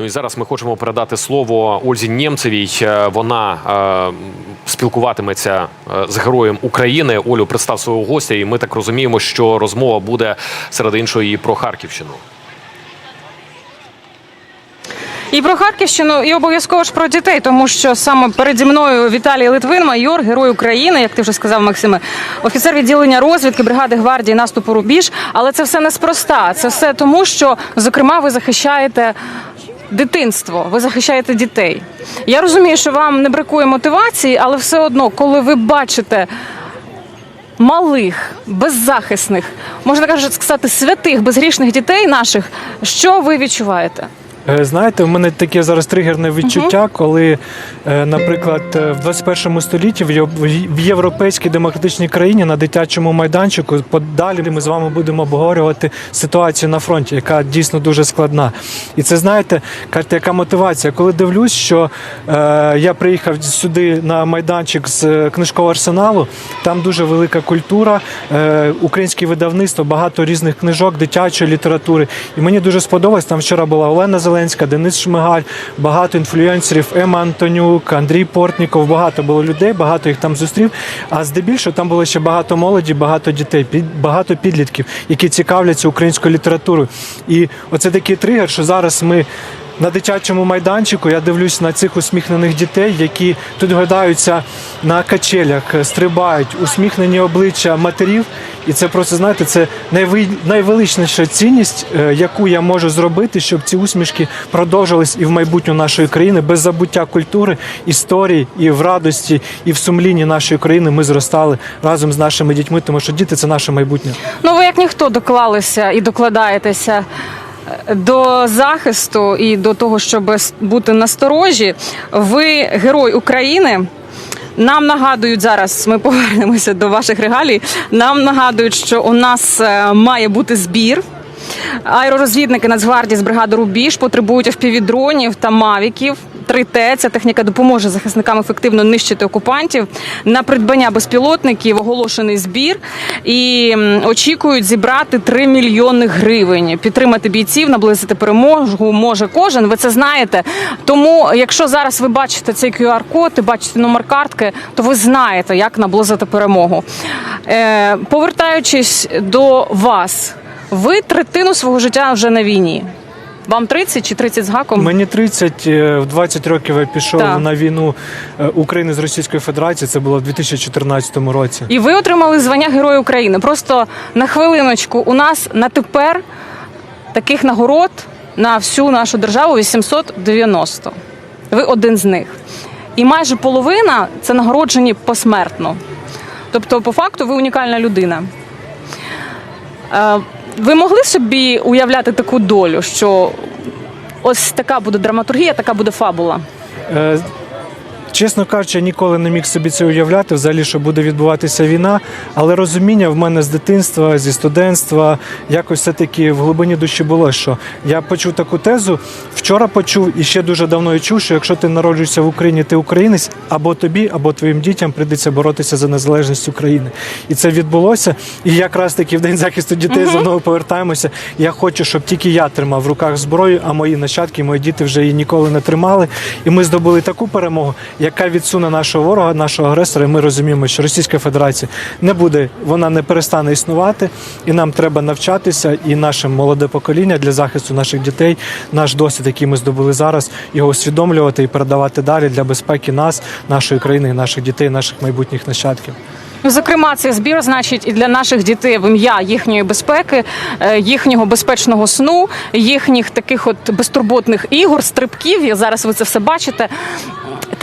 Ну і зараз ми хочемо передати слово Ользі Нємцевій. Е, Вона е, спілкуватиметься е, з героєм України. Олю, представ свого гостя, і ми так розуміємо, що розмова буде серед іншої про Харківщину. І про Харківщину, і обов'язково ж про дітей, тому що саме переді мною Віталій Литвин, майор, герой України, як ти вже сказав, Максиме, офіцер відділення розвідки бригади гвардії наступу Рубіж. Але це все неспроста. Це все тому, що зокрема ви захищаєте. Дитинство, ви захищаєте дітей. Я розумію, що вам не бракує мотивації, але все одно, коли ви бачите малих, беззахисних, можна сказати, святих, безгрішних дітей наших, що ви відчуваєте? Е, Знаєте, в мене таке зараз тригерне відчуття, коли, е, наприклад, е, в 21 столітті в європейській демократичній країні на дитячому майданчику подалі ми з вами будемо обговорювати ситуацію на фронті, яка дійсно дуже складна. І це знаєте, кажете, яка мотивація? Коли дивлюсь, що е, я приїхав сюди на майданчик з книжкового арсеналу, там дуже велика культура, е, українське видавництво, багато різних книжок, дитячої літератури. І мені дуже сподобалось. Там вчора була Олена Зеленська, Денис Шмигаль, багато інфлюенсерів, Ема Антонюк, Андрій Портніков. Багато було людей, багато їх там зустрів. А здебільшого там було ще багато молоді, багато дітей, під- багато підлітків, які цікавляться українською літературою. І оце такий тригер, що зараз ми. На дитячому майданчику я дивлюсь на цих усміхнених дітей, які тут гадаються на качелях, стрибають, усміхнені обличчя матерів. І це просто знаєте, це найвеличніша цінність, е, яку я можу зробити, щоб ці усмішки продовжились і в майбутню нашої країни без забуття культури, історії і в радості, і в сумлінні нашої країни ми зростали разом з нашими дітьми, тому що діти це наше майбутнє. Ну, ви як ніхто доклалися і докладаєтеся е, до захисту і до того, щоб бути насторожі. Ви герой України. Нам нагадують зараз, ми повернемося до ваших регалій. Нам нагадують, що у нас е, має бути збір. Аеророзвідники Нацгвардії з бригади Рубіж потребують FPV-дронів та мавіків. 3Т ця техніка допоможе захисникам ефективно нищити окупантів. На придбання безпілотників оголошений збір і очікують зібрати 3 мільйони гривень. Підтримати бійців, наблизити перемогу може кожен. Ви це знаєте. Тому, якщо зараз ви бачите цей QR-код і бачите номер картки, то ви знаєте, як наблизити перемогу. Е, повертаючись до вас, ви третину свого життя вже на війні. Вам 30 чи 30 з гаком? Мені 30, е, в 20 років я пішов Так. на війну е, України з Російською Федерацією. Це було в 2014 році. І ви отримали звання Героя України. Просто на хвилиночку у нас на тепер таких нагород на всю нашу державу 890. Ви один з них. І майже половина це нагороджені посмертно. Тобто, по факту, ви унікальна людина. Е, Ви могли собі уявляти таку долю, що ось така буде драматургія, така буде фабула. Чесно кажучи, я ніколи не міг собі це уявляти, взагалі, що буде відбуватися війна. Але розуміння в мене з дитинства, зі студентства, якось все-таки в глибині душі було, що я почув таку тезу. Вчора почув і ще дуже давно я чув, що якщо ти народжуєшся в Україні, ти українець, або тобі, або твоїм дітям прийдеться боротися за незалежність України. І це відбулося. І якраз таки в день захисту дітей знову повертаємося. Я хочу, щоб тільки я тримав в руках зброю, а мої нащадки, мої діти вже її ніколи не тримали. І ми здобули таку перемогу, яка відсуне нашого ворога, нашого агресора. І ми розуміємо, що Російська Федерація не буде, вона не перестане існувати, і нам треба навчатися, і наше молоде покоління для захисту наших дітей, наш досвід, який ми здобули зараз, його усвідомлювати і передавати далі для безпеки нас, нашої країни, наших дітей, наших майбутніх нащадків. Ну, Зокрема, цей збір значить і для наших дітей в ім'я їхньої безпеки, е, їхнього безпечного сну, їхніх таких от безтурботних ігор, стрибків. І зараз ви це все бачите.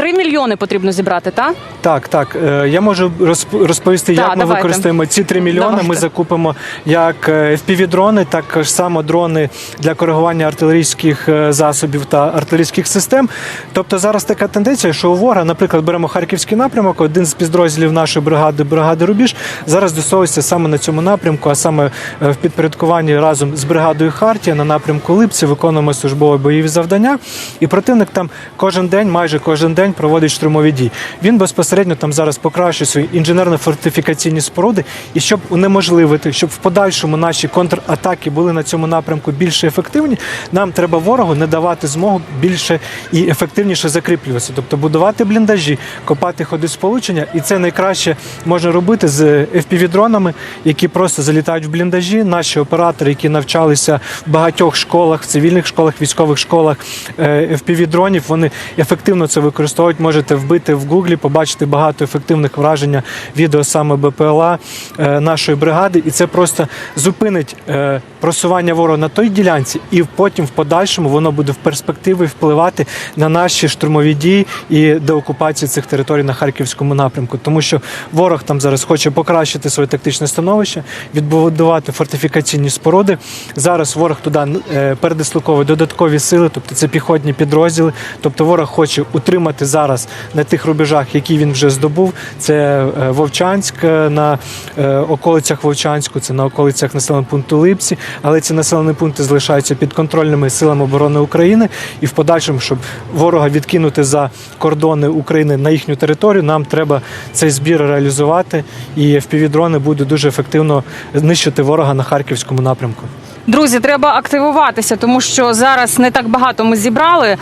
Три мільйони потрібно зібрати, так? Так, так. Е, Я можу розп- розповісти, Так, як ми давайте. використаємо ці 3 мільйони. Давайте. Ми закупимо як е, FPV-дрони, так само дрони для коригування артилерійських е, засобів та артилерійських систем. Тобто зараз така тенденція, що у ворога, наприклад, беремо харківський напрямок, один з підрозділів нашої бригади, бригади Рубіж, зараз досовується саме на цьому напрямку, а саме е, в підпорядкуванні разом з бригадою Хартія на напрямку Липці виконуємо службові бойові завдання. І противник там кожен день, майже кожен день проводить штурмові дії. Він безпосередньо там зараз покращує свої інженерно-фортифікаційні споруди, і щоб унеможливити, щоб в подальшому наші контратаки були на цьому напрямку більш ефективні, нам треба ворогу не давати змогу більше і ефективніше закріплюватися, тобто будувати бліндажі, копати ходи сполучення, і це найкраще можна робити з FPV-дронами, які просто залітають в бліндажі. Наші оператори, які навчалися в багатьох школах, в цивільних школах, військових школах е, FPV-дронів, вони ефективно це використовують. Можете вбити в гуглі, побачити багато ефективних враження відео саме БПЛА е, нашої бригади, і це просто зупинить е, просування ворога на той ділянці, і потім в подальшому воно буде в перспективі впливати на наші штурмові дії і деокупацію цих територій на харківському напрямку, тому що ворог там зараз хоче покращити своє тактичне становище, відбудувати фортифікаційні споруди. Зараз ворог туди е, передислоковує додаткові сили, тобто це піхотні підрозділи. Тобто ворог хоче утримати зараз на тих рубежах, які він вже здобув. Це е, Вовчанськ е, на е, околицях Вовчанську, це на околицях населеного пункту Липці, але ці населені пункти залишаються під контрольними силами оборони України. І в подальшому, щоб ворога відкинути за кордони України на їхню територію, нам треба цей збір реалізувати, і FPV-дрони будуть дуже ефективно знищити ворога на харківському напрямку. Друзі, треба активуватися, тому що зараз не так багато ми зібрали, е,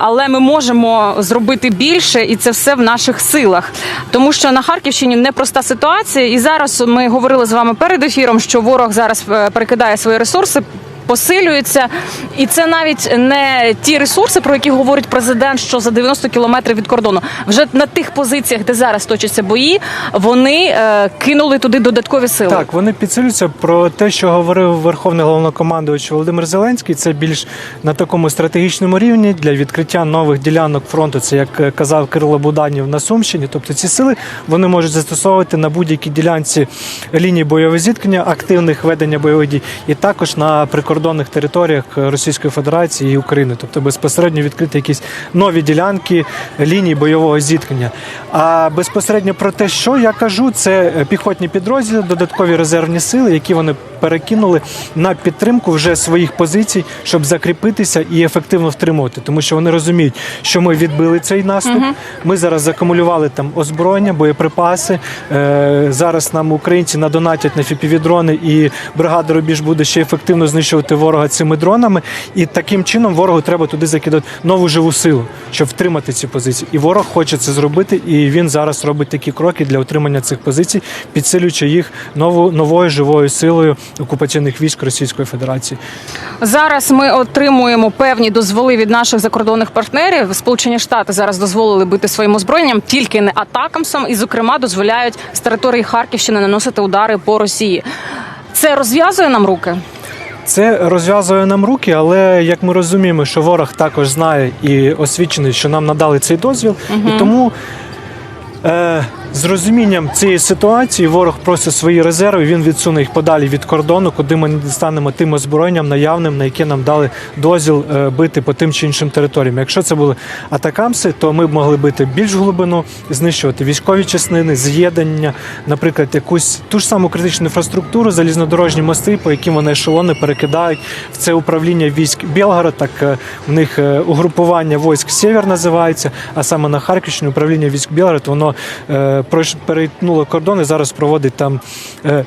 але ми можемо зробити більше, і це все в наших силах. Тому що на Харківщині непроста ситуація, і зараз ми говорили з вами перед ефіром, що ворог зараз е, перекидає свої ресурси. Посилюється, і це навіть не ті ресурси, про які говорить президент, що за 90 кілометрів від кордону. Вже на тих позиціях, де зараз точаться бої, вони е, кинули туди додаткові сили. Так, вони підсилюються про те, що говорив Верховний головнокомандувач Володимир Зеленський. Це більш на такому стратегічному рівні для відкриття нових ділянок фронту. Це як е, казав Кирило Буданів на Сумщині. Тобто ці сили вони можуть застосовувати на будь-якій ділянці лінії бойового зіткнення, активних ведення бойових дій, і також на прикордонних територіях Російської Федерації і України, тобто безпосередньо відкрити якісь нові ділянки ліній бойового зіткнення. А безпосередньо про те, що я кажу, це піхотні підрозділи, додаткові резервні сили, які вони перекинули на підтримку вже своїх позицій, щоб закріпитися і ефективно втримувати, тому що вони розуміють, що ми відбили цей наступ. Ми зараз закумулювали там озброєння, боєприпаси. Е, зараз нам українці надонатять на фіпівідрони, і бригада рубіж буде ще ефективно знищувати ворога цими дронами. І таким чином ворогу треба туди закидати нову живу силу, щоб втримати ці позиції. І ворог хоче це зробити, і він зараз робить такі кроки для утримання цих позицій, підсилюючи їх нову новою живою силою окупаційних військ Російської Федерації. Зараз ми отримуємо певні дозволи від наших закордонних партнерів. Сполучені Штати зараз дозволили бити своїм озброєнням тільки не атакамсом, і, зокрема, дозволяють з території Харківщини наносити удари по Росії. Це розв'язує нам руки. Це розв'язує нам руки, але як ми розуміємо, що ворог також знає і освічений, що нам надали цей дозвіл, і тому. Е, з розумінням цієї ситуації ворог просить свої резерви. Він відсуне їх подалі від кордону, куди ми не дістанемо тим озброєнням наявним, на яке нам дали дозвіл е, бити по тим чи іншим територіям. Якщо це були атакамси, то ми б могли бити більш глибину, знищувати військові частини, з'єднання, наприклад, якусь ту ж саму критичну інфраструктуру, залізнодорожні мости, по яким вони ешелони перекидають в це управління військ Білгород. Так е, в них е, угрупування військ Сєвєр називається, а саме на Харківщині управління військ Білгород, воно перетнуло кордон і зараз проводить там. Е,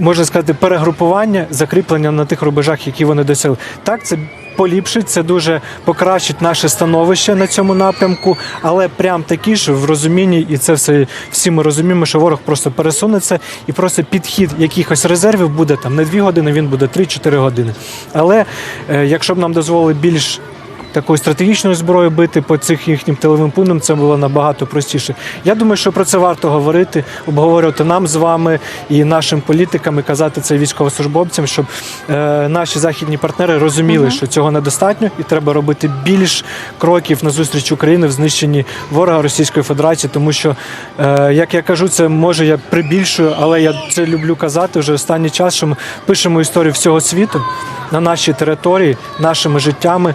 Можна сказати, перегрупування, закріплення на тих рубежах, які вони досягли. Так, це поліпшить, це дуже покращить наше становище на цьому напрямку, але прям такі ж в розумінні, і це все всі ми розуміємо, що ворог просто пересунеться і просто підхід якихось резервів буде там не 2 години, він буде 3-4 години. Але е, якщо б нам дозволили більш такою стратегічною зброєю бити по цих їхнім тиловим пунктам, це було набагато простіше. Я думаю, що про це варто говорити, обговорювати нам з вами і нашим політикам, і казати це військовослужбовцям, щоб е, наші західні партнери розуміли, що цього недостатньо, і треба робити більш кроків на зустріч України в знищенні ворога Російської Федерації, тому що, е, як я кажу, це може я прибільшую, але я це люблю казати вже останній час, що ми пишемо історію всього світу на нашій території, нашими життями,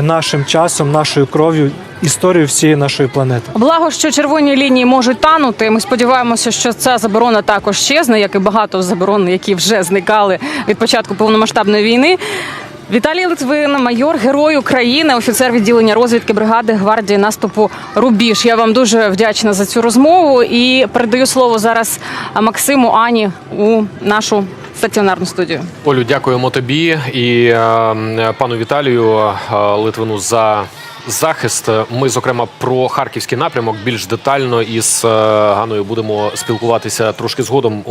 нашим часом, нашою кров'ю, історію всієї нашої планети. Благо, що червоні лінії можуть танути. Ми сподіваємося, що ця заборона також щезне, як і багато заборон, які вже зникали від початку повномасштабної війни. Віталій Литвин, майор, герой України, офіцер відділення розвідки бригади гвардії наступу Рубіж. Я вам дуже вдячна за цю розмову і передаю слово зараз Максиму Ані у нашу стаціонарну студію. Олю, дякуємо тобі і е, пану Віталію е, Литвину за захист. Ми, зокрема, про харківський напрямок більш детально із е, Ганою будемо спілкуватися трошки згодом.